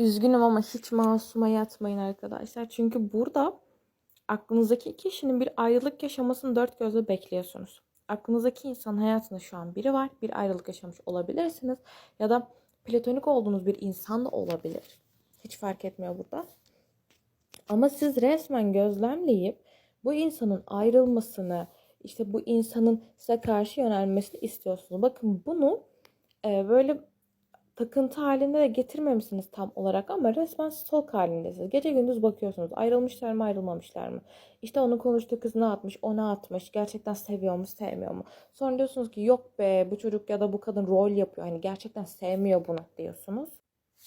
Üzgünüm ama hiç masuma yatmayın arkadaşlar. Çünkü burada aklınızdaki kişinin bir ayrılık yaşamasını dört gözle bekliyorsunuz. Aklınızdaki insanın hayatında şu an biri var. Bir ayrılık yaşamış olabilirsiniz. Ya da platonik olduğunuz bir insan da olabilir. Hiç fark etmiyor burada. Ama siz resmen gözlemleyip bu insanın ayrılmasını, işte bu insanın size karşı yönelmesini istiyorsunuz. Bakın bunu e, böyle takıntı halinde de getirmemişsiniz tam olarak ama resmen stalk halindesiniz. Gece gündüz bakıyorsunuz. Ayrılmışlar mı ayrılmamışlar mı? İşte onun konuştuğu kız ne atmış, o ne atmış. Gerçekten seviyor mu, sevmiyor mu? Sonra diyorsunuz ki yok be bu çocuk ya da bu kadın rol yapıyor. Hani gerçekten sevmiyor bunu diyorsunuz.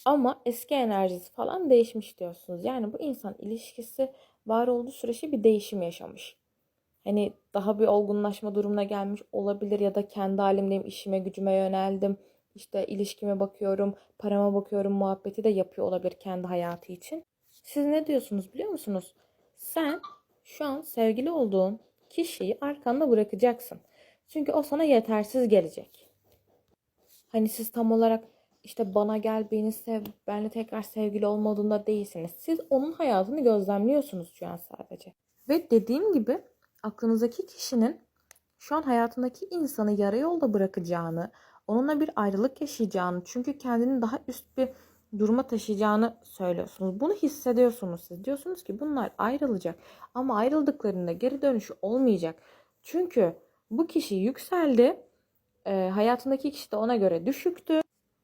Ama eski enerjisi falan değişmiş diyorsunuz. Yani bu insan ilişkisi var olduğu süreçte bir değişim yaşamış. Hani daha bir olgunlaşma durumuna gelmiş olabilir ya da kendi halimdeyim, işime gücüme yöneldim. İşte ilişkime bakıyorum, parama bakıyorum muhabbeti de yapıyor olabilir kendi hayatı için. Siz ne diyorsunuz biliyor musunuz? Sen şu an sevgili olduğun kişiyi arkanda bırakacaksın. Çünkü o sana yetersiz gelecek. Hani siz tam olarak işte bana gel beni sev, benle tekrar sevgili olmadığında değilsiniz. Siz onun hayatını gözlemliyorsunuz şu an sadece. Ve dediğim gibi aklınızdaki kişinin şu an hayatındaki insanı yarı yolda bırakacağını, onunla bir ayrılık yaşayacağını, çünkü kendini daha üst bir duruma taşıyacağını söylüyorsunuz. Bunu hissediyorsunuz siz. Diyorsunuz ki bunlar ayrılacak ama ayrıldıklarında geri dönüşü olmayacak. Çünkü bu kişi yükseldi. E, hayatındaki kişi de ona göre düşüktü.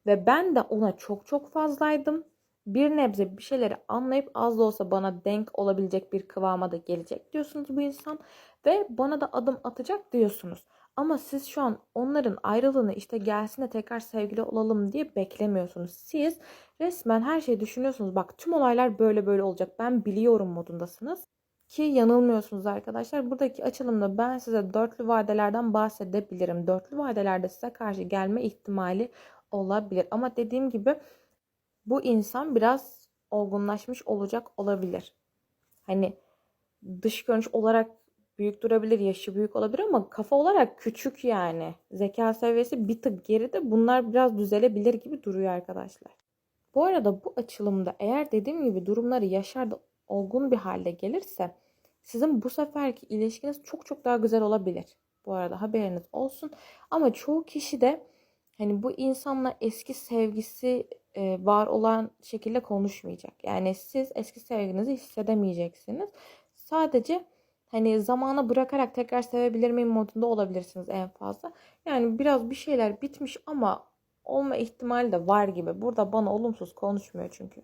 Ve ben de ona çok çok fazlaydım. Bir nebze bir şeyleri anlayıp az da olsa bana denk olabilecek bir kıvama da gelecek diyorsunuz bu insan. Ve bana da adım atacak diyorsunuz. Ama siz şu an onların ayrılığını işte gelsin de tekrar sevgili olalım diye beklemiyorsunuz. Siz resmen her şeyi düşünüyorsunuz. Bak tüm olaylar böyle böyle olacak. Ben biliyorum modundasınız. Ki yanılmıyorsunuz arkadaşlar. Buradaki açılımda ben size dörtlü vadelerden bahsedebilirim. Dörtlü vadelerde size karşı gelme ihtimali olabilir. Ama dediğim gibi bu insan biraz olgunlaşmış olacak olabilir. Hani dış görünüş olarak büyük durabilir, yaşı büyük olabilir ama kafa olarak küçük yani. Zeka seviyesi bir tık geride. Bunlar biraz düzelebilir gibi duruyor arkadaşlar. Bu arada bu açılımda eğer dediğim gibi durumları yaşar da olgun bir halde gelirse sizin bu seferki ilişkiniz çok çok daha güzel olabilir. Bu arada haberiniz olsun. Ama çoğu kişi de hani bu insanla eski sevgisi e, var olan şekilde konuşmayacak. Yani siz eski sevginizi hissedemeyeceksiniz. Sadece hani zamana bırakarak tekrar sevebilir miyim modunda olabilirsiniz en fazla. Yani biraz bir şeyler bitmiş ama olma ihtimali de var gibi. Burada bana olumsuz konuşmuyor çünkü.